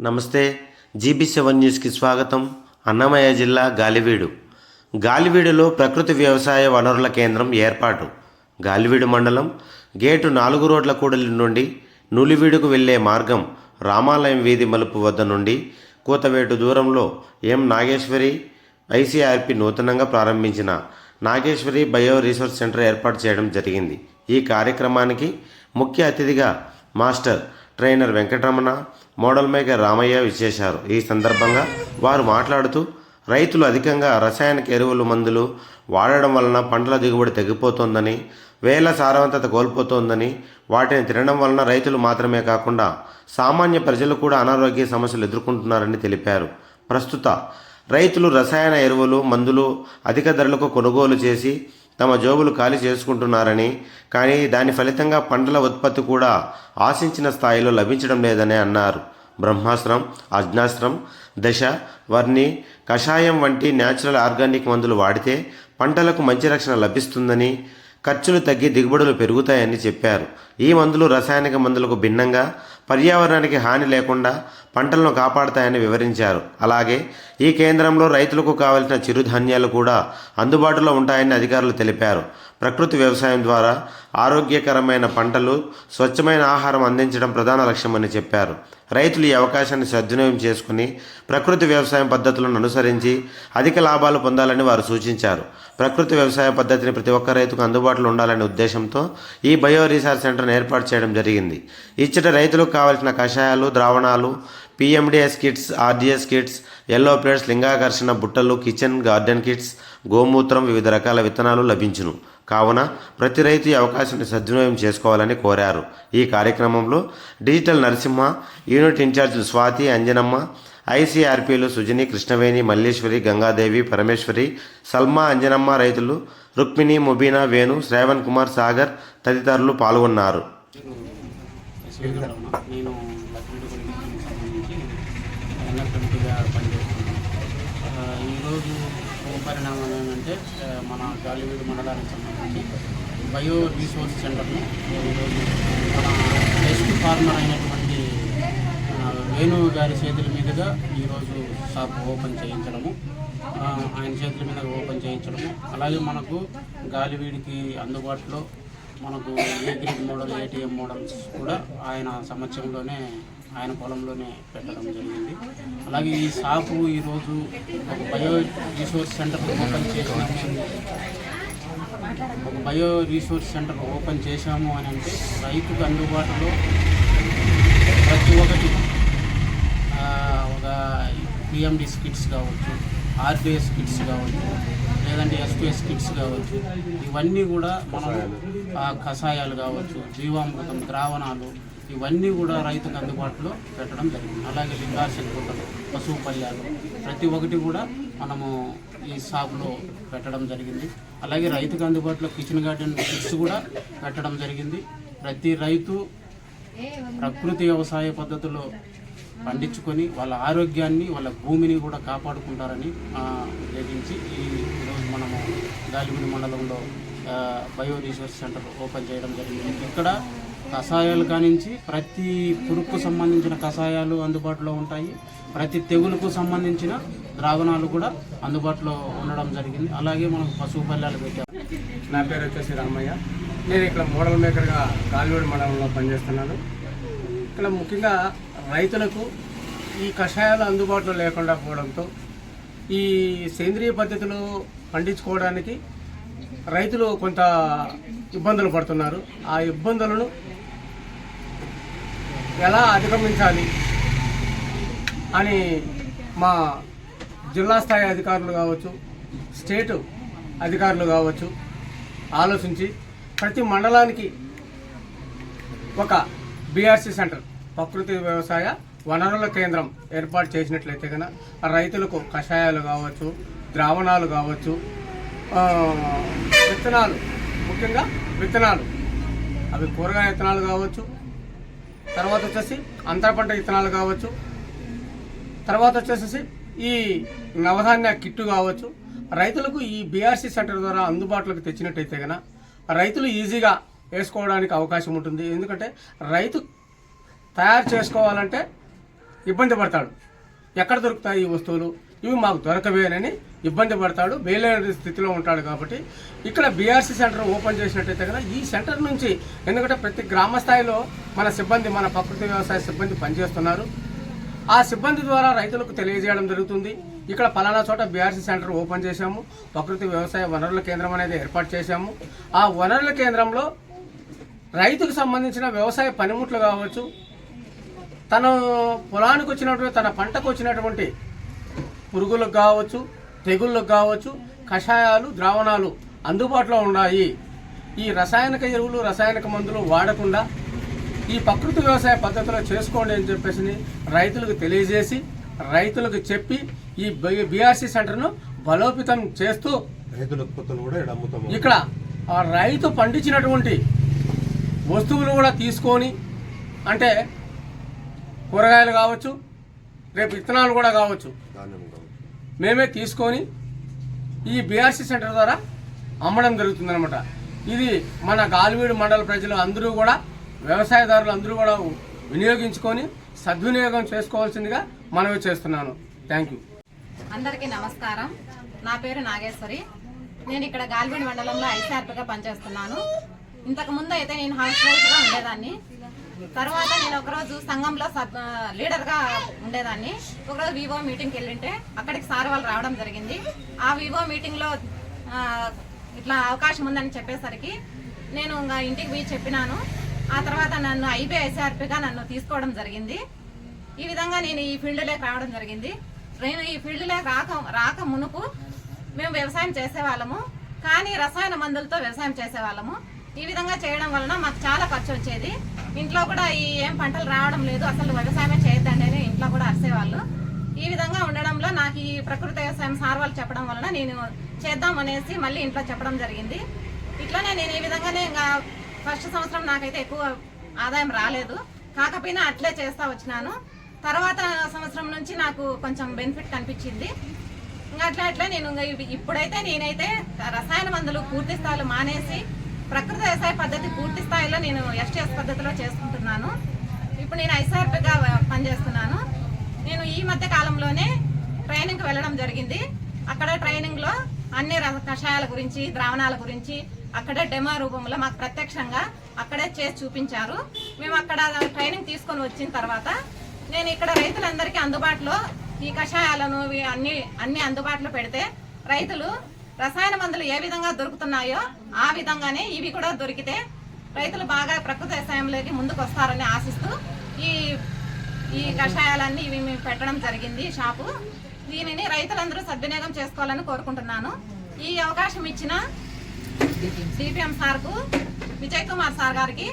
నమస్తే GB seven న్యూస్కి స్వాగతం. అన్నమయ్య జిల్లా గాలివీడు. గాలివీడులో ప్రకృతి వ్యవసాయ వనరుల కేంద్రం ఏర్పాటు. గాలివీడు మండలం గేటు నాలుగు రోడ్ల కూడలి నుండి నూలివీడుకు వెళ్ళే మార్గం రామాలయం వీధి మలుపు వద్ద నుండి కూతవేటు దూరంలో ఎం నాగేశ్వరి ఐసీఆర్పి నూతనంగా ప్రారంభించిన నాగేశ్వరి బయో రీసోర్స్ సెంటర్ ఏర్పాటు చేయడం జరిగింది. ఈ కార్యక్రమానికి ముఖ్య అతిథిగా master trainer Venkataramana model maker Ramaiah విచ్చేశారు. ఈ సందర్భంగా వారు మాట్లాడుతూ రైతులు అధికంగా రసాయనిక ఎరువులు మందులు వాడడం వలన పంటల దిగుబడి తగ్గిపోతోందని వేల సారవంతత కోల్పోతోందని వాటిని తినడం వలన రైతులు మాత్రమే కాకుండా సామాన్య ప్రజలు కూడా అనారోగ్య సమస్యలు ఎదుర్కొంటున్నారని తెలిపారు. ప్రస్తుత రైతులు రసాయన ఎరువులు మందులు అధిక ధరలకు కొనుగోలు చేసి తమ జోబులు ఖాళీ చేసుకుంటున్నారని కానీ దాని ఫలితంగా పంటల ఉత్పత్తి కూడా ఆశించిన స్థాయిలో లభించడం లేదని అన్నారు. బ్రహ్మాస్త్రం అజ్ఞాస్త్రం దశ వర్ణి కషాయం వంటి న్యాచురల్ ఆర్గానిక్ మందులు వాడితే పంటలకు మంచి రక్షణ లభిస్తుందని ఖర్చులు తగ్గి దిగుబడులు పెరుగుతాయని చెప్పారు. ఈ మందులు రసాయనిక మందులకు భిన్నంగా పర్యావరణానికి హాని లేకుండా పంటలను కాపాడతాయని వివరించారు. అలాగే ఈ కేంద్రంలో రైతులకు కావలసిన చిరుధాన్యాలు కూడా అందుబాటులో ఉంటాయని అధికారులు తెలిపారు. ప్రకృతి వ్యవసాయం ద్వారా ఆరోగ్యకరమైన పంటలు స్వచ్ఛమైన ఆహారం అందించడం ప్రధాన లక్ష్యమని చెప్పారు. రైతులు ఈ అవకాశాన్ని సద్వినియోగం చేసుకుని ప్రకృతి వ్యవసాయం పద్ధతులను అనుసరించి అధిక లాభాలు పొందాలని వారు సూచించారు. ప్రకృతి వ్యవసాయ పద్ధతిని ప్రతి ఒక్క రైతుకు అందుబాటులో ఉండాలనే ఉద్దేశంతో ఈ బయో రీసార్చ్ సెంటర్ను ఏర్పాటు చేయడం జరిగింది. ఇచ్చట రైతులకు కావలసిన కషాయాలు ద్రావణాలు PMDS kits RDS kits yellow plates లింగాకర్షణ బుట్టలు కిచెన్ గార్డెన్ కిట్స్ గోమూత్రం వివిధ రకాల విత్తనాలు లభించును. కావున ప్రతి రైతు ఈ అవకాశాన్ని సద్వినియోగం చేసుకోవాలని కోరారు. ఈ కార్యక్రమంలో డిజిటల్ నరసింహ యూనిట్ ఇన్ఛార్జీలు స్వాతి అంజనమ్మ ఐసీఆర్పీలు సుజని కృష్ణవేణి మల్లేశ్వరి గంగాదేవి పరమేశ్వరి సల్మా అంజనమ్మ రైతులు రుక్మిణి ముబీనా వేణు శ్రావణ్ కుమార్ సాగర్ తదితరులు పాల్గొన్నారు శ్రీధరమ్మ నేను లక్ష్మీడు గురించి సంబంధించి ఎన్ఎఫ్ఎంటీగా పనిచేస్తున్నాను ఆ, ఈరోజు పరిణామాలు ఏంటంటే మన గాలివీడు మండలానికి సంబంధించి బయో రీసోర్స్ సెంటర్ను మన బెస్ట్ ఫార్మర్ అయినటువంటి వేణు గారి చేతుల మీదుగా ఈరోజు షాప్ ఓపెన్ చేయించడము ఆయన చేతుల మీద ఓపెన్ చేయించడము. అలాగే మనకు గాలివీడికి అందుబాటులో మనకు A grade model ATM models కూడా ఆయన సమక్షంలోనే ఆయన పొలంలోనే పెట్టడం జరిగింది. అలాగే ఈ షాపు ఈరోజు ఒక బయో రీసోర్స్ సెంటర్ ఓపెన్ చేసినాము. ఒక బయో రీసోర్స్ సెంటర్ ఓపెన్ చేశాము అని అంటే రైతుకు అందుబాటులో ప్రతి ఒక్కటి ఒక పిఎండి కిట్స్ కావచ్చు ఆర్డిఎస్ కిట్స్ కావచ్చు లేదంటే ఎస్పిఎస్ కిట్స్ కావచ్చు ఇవన్నీ కూడా మనం కషాయాలు కావచ్చు జీవామృతం ద్రావణాలు ఇవన్నీ కూడా రైతుకు అందుబాటులో పెట్టడం జరిగింది. అలాగే లింగార్షన్ గుట్టలు పశువు పల్యాలు ప్రతి ఒక్కటి కూడా మనము ఈ షాప్లో పెట్టడం జరిగింది. అలాగే రైతుకు అందుబాటులో కిచెన్ గార్డెన్ కిట్స్ కూడా పెట్టడం జరిగింది. ప్రతి రైతు ప్రకృతి వ్యవసాయ పద్ధతిలో పండించుకొని వాళ్ళ ఆరోగ్యాన్ని వాళ్ళ భూమిని కూడా కాపాడుకుంటారని ఆ, ఉద్దేశించి ఈ ఈరోజు మనము గాలిగుడి మండలంలో బయో రీసోర్స్ సెంటర్ ఓపెన్ చేయడం జరిగింది. ఇక్కడ కషాయాలు కానించి ప్రతి పురుగుకు సంబంధించిన కషాయాలు అందుబాటులో ఉంటాయి. ప్రతి తెగులుకు సంబంధించిన ద్రావణాలు కూడా అందుబాటులో ఉండడం జరిగింది. అలాగే మనకు పశువు పల్లెలు పెట్టాము నా పేరు వచ్చేసి రామయ్య. నేను ఇక్కడ మోడల్ మేకర్గా కాల్వేడు మండలంలో పనిచేస్తున్నాను. ఇక్కడ ముఖ్యంగా రైతులకు ఈ కషాయాలు అందుబాటులో లేకుండా పోవడంతో ఈ సేంద్రియ పద్ధతిలో పండించుకోవడానికి రైతులు కొంత ఇబ్బందులు పడుతున్నారు. ఆ ఇబ్బందులను ఎలా అధిగమించాలి అని మా జిల్లా స్థాయి అధికారులు కావచ్చు స్టేటు అధికారులు కావచ్చు ఆలోచించి ప్రతి మండలానికి ఒక బీఆర్సీ సెంటర్ ప్రకృతి వ్యవసాయ వనరుల కేంద్రం ఏర్పాటు చేసినట్లయితే కనుక రైతులకు కషాయాలు కావచ్చు ద్రావణాలు కావచ్చు విత్తనాలు ముఖ్యంగా విత్తనాలు. అవి కూరగాయ విత్తనాలు కావచ్చు తర్వాత వచ్చేసి అంతర పంట విత్తనాలు కావచ్చు. తర్వాత వచ్చేసి ఈ నవధాన్య కిట్టు కావచ్చు. రైతులకు ఈ బీఆర్సీ సెంటర్ ద్వారా అందుబాటులోకి తెచ్చినట్టయితే కనుక రైతులు ఈజీగా వేసుకోవడానికి అవకాశం ఉంటుంది. ఎందుకంటే రైతు తయారు చేసుకోవాలంటే ఇబ్బంది పడతాడు. ఎక్కడ దొరుకుతాయి ఈ వస్తువులు? ఇవి మాకు దొరకవేనని ఇబ్బంది పడతాడు. వేలేని స్థితిలో ఉంటాడు కాబట్టి ఇక్కడ బీఆర్సీ సెంటర్ ఓపెన్ చేసినట్టయితే కదా ఈ సెంటర్ నుంచి ఎందుకంటే ప్రతి గ్రామ స్థాయిలో మన సిబ్బంది మన ప్రకృతి వ్యవసాయ సిబ్బంది పనిచేస్తున్నారు. ఆ సిబ్బంది ద్వారా రైతులకు తెలియజేయడం జరుగుతుంది. ఇక్కడ పలానా చోట బీఆర్సీ సెంటర్ ఓపెన్ చేశాము. ప్రకృతి వ్యవసాయ వనరుల కేంద్రం అనేది ఏర్పాటు చేశాము. ఆ వనరుల కేంద్రంలో రైతుకు సంబంధించిన వ్యవసాయ పనిముట్లు కావచ్చు తన పొలానికి వచ్చినటువంటి తన పంటకు వచ్చినటువంటి పురుగులకు కావచ్చు తెగుళ్ళకు కావచ్చు కషాయాలు ద్రావణాలు అందుబాటులో ఉన్నాయి. ఈ రసాయనిక ఎరువులు రసాయనిక మందులు వాడకుండా ఈ ప్రకృతి వ్యవసాయ పద్ధతిలో చేసుకోండి అని చెప్పేసి రైతులకు తెలియజేసి రైతులకు చెప్పి ఈ బీఆర్సీ సెంటర్ను బలోపేతం చేస్తూ రైతుల ఉత్పత్తులు కూడా ఇక్కడ రైతు పండించినటువంటి వస్తువులు కూడా తీసుకొని అంటే కూరగాయలు కావచ్చు రేపు విత్తనాలు కూడా కావచ్చు మేమే తీసుకొని ఈ బీఆర్సీ సెంటర్ ద్వారా అమ్మడం జరుగుతుందనమాట ఇది మన గాలివీడు మండల ప్రజలు అందరూ కూడా వ్యవసాయదారులు అందరూ కూడా వినియోగించుకొని సద్వినియోగం చేసుకోవాల్సిందిగా మనవి చేస్తున్నాను. థ్యాంక్ యూ అందరికీ నమస్కారం. నా పేరు నాగేశ్వరి. నేను ఇక్కడ గాల్వీడి మండలంలో ఐసీఆర్పీగా పనిచేస్తున్నాను. ఇంతకు ముందు అయితే నేను హౌస్ వైఫ్గా ఉండేదాన్ని. తర్వాత నేను ఒకరోజు సంఘంలో సబ్ లీడర్గా ఉండేదాన్ని. ఒకరోజు వివో మీటింగ్కి వెళ్ళింటే అక్కడికి సార్ వాళ్ళు రావడం జరిగింది. ఆ వివో మీటింగ్లో ఇట్లా అవకాశం ఉందని చెప్పేసరికి నేను ఇంకా ఇంటికి పోయి చెప్పినాను. ఆ తర్వాత నన్ను ఐబీఐసీఆర్పీగా నన్ను తీసుకోవడం జరిగింది. ఈ విధంగా నేను ఈ ఫీల్డ్లోకి రావడం జరిగింది. నేను ఈ ఫీల్డ్లోకి రాక రాక మునుపు మేము వ్యవసాయం చేసేవాళ్ళము. కానీ రసాయన మందులతో వ్యవసాయం చేసేవాళ్ళము. ఈ విధంగా చేయడం వలన మాకు చాలా ఖర్చు వచ్చేది. ఇంట్లో కూడా ఈ ఏం పంటలు రావడం లేదు. అసలు వ్యవసాయమే చేయొద్దండి ఇంట్లో కూడా అరిసేవాళ్ళు. ఈ విధంగా ఉండడంలో నాకు ఈ ప్రకృతి వ్యవసాయం సార్ వాళ్ళు చెప్పడం వలన నేను చేద్దాం అనేసి మళ్ళీ ఇంట్లో చెప్పడం జరిగింది. ఇట్లానే నేను ఈ విధంగానే ఇంకా ఫస్ట్ సంవత్సరం నాకైతే ఎక్కువ ఆదాయం రాలేదు. కాకపోయినా అట్లే చేస్తా వచ్చినాను. తర్వాత సంవత్సరం నుంచి నాకు కొంచెం బెనిఫిట్ కనిపించింది. ఇంకా అట్లా అట్లా నేను ఇంకా ఇప్పుడైతే నేనైతే రసాయన మందులు పూర్తి స్థాయిలో మానేసి ప్రకృతి వ్యవసాయ పద్ధతి పూర్తి స్థాయిలో నేను ఎస్టీఎస్ పద్ధతిలో చేసుకుంటున్నాను. ఇప్పుడు నేను ఐసార్పిగా పనిచేస్తున్నాను. నేను ఈ మధ్య కాలంలోనే ట్రైనింగ్కి వెళ్ళడం జరిగింది. అక్కడ ట్రైనింగ్లో అన్ని కషాయాల గురించి ద్రావణాల గురించి అక్కడే డెమో రూపంలో మాకు ప్రత్యక్షంగా అక్కడే చేసి చూపించారు. మేము అక్కడ ట్రైనింగ్ తీసుకొని వచ్చిన తర్వాత నేను ఇక్కడ రైతులందరికీ అందుబాటులో ఈ కషాయాలను అన్ని అన్ని అందుబాటులో పెడితే రైతులు రసాయన మందులు ఏ విధంగా దొరుకుతున్నాయో ఆ విధంగానే ఇవి కూడా దొరికితే రైతులు బాగా ప్రకృతి వ్యవసాయంలోకి ముందుకు వస్తారని ఆశిస్తూ ఈ ఈ కషాయాలన్నీ ఇవి మేము పెట్టడం జరిగింది షాపు. దీనిని రైతులందరూ సద్వినియోగం చేసుకోవాలని కోరుకుంటున్నాను. ఈ అవకాశం ఇచ్చిన సిపిఎం సార్కు విజయ్ కుమార్ సార్ గారికి